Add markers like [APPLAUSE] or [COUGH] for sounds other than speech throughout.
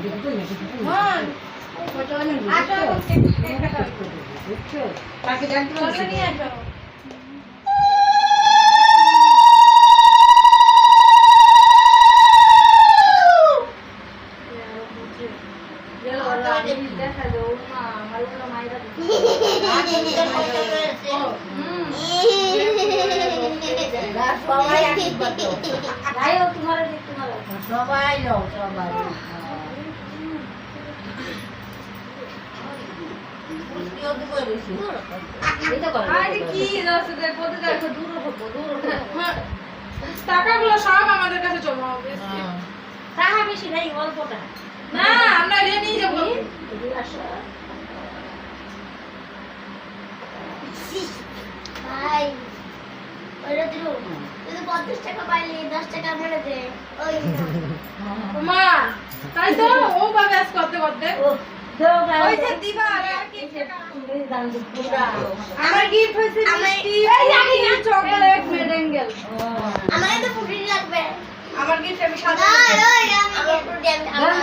হ্যাঁ, আসো, এখন কেক- সবাই আশীর্বাদ দাও। যাই হোক, তোমারও সবাই নাও সবাই পুষ্টিও তো করেছি। এই তো করে। আরে কি যাচ্ছে যে পদে দেখো দূর হব দূর হব টাকাগুলো সব আমাদের কাছে জমা হবে হ্যাঁ। টাকা বেশি নাই অল্পটা না আমরা এটা নিয়ে যাব ভাই পঞ্চাশ টাকা পাইলি দশ টাকা মেরে দে। ওই [LAUGHS] মা তাই তো? ও বাগাস করতে করতে ওই যে দিবা। আমার গিফট হয়েছে মিষ্টি চকলেট মেডেঙ্গেল আমাকে তো ফুটি লাগবে। আমার গিফট আমি সাদা ওই আমি আমি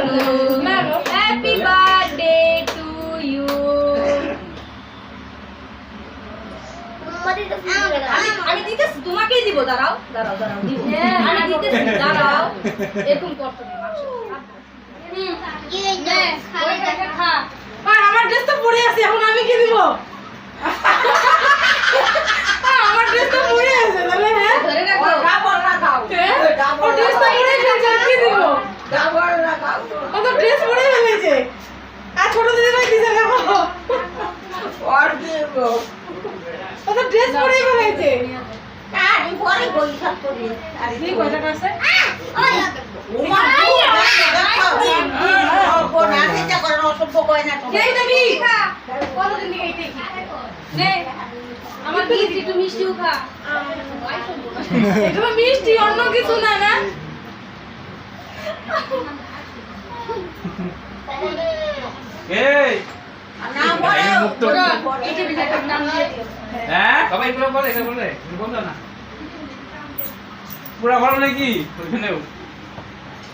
আমি দিতেছি তোমাকেই দিব দাঁড়াও দাঁড়াও দাঁড়াও দিব। আমি দিতেছি দাঁড়াও। এরকম করতে খা মা আমার ড্রেস তো পরে আছে এখন আমি কি দিব? আমার ড্রেস তো পরে আছে তাহলে হ্যাঁ? ধরে রাখো। ডাবল লাগাও। হ্যাঁ? ডাবল ড্রেস তো পরে ফেলেছে কি দিব? ডাবল লাগাও। ও তো ড্রেস পরে ফেলেছে। আর ছোট দিদি ভাই দিছে দেখো ওর দেবো। তো ফেলেছে আমি পরে বৈশাখ করি। আরে কি কয়টা আছে? করে, করে আমার একটু মিষ্টিও খা এগুলো মিষ্টি অন্য কিছু না না? এই মুক্ত। পরে। হ্যাঁ? সবাই এগুলো বলে এগুলো বলে বলল না। পুরা ভালো নাকি? ওইখানেও।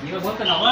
এগুলো বলতে না বা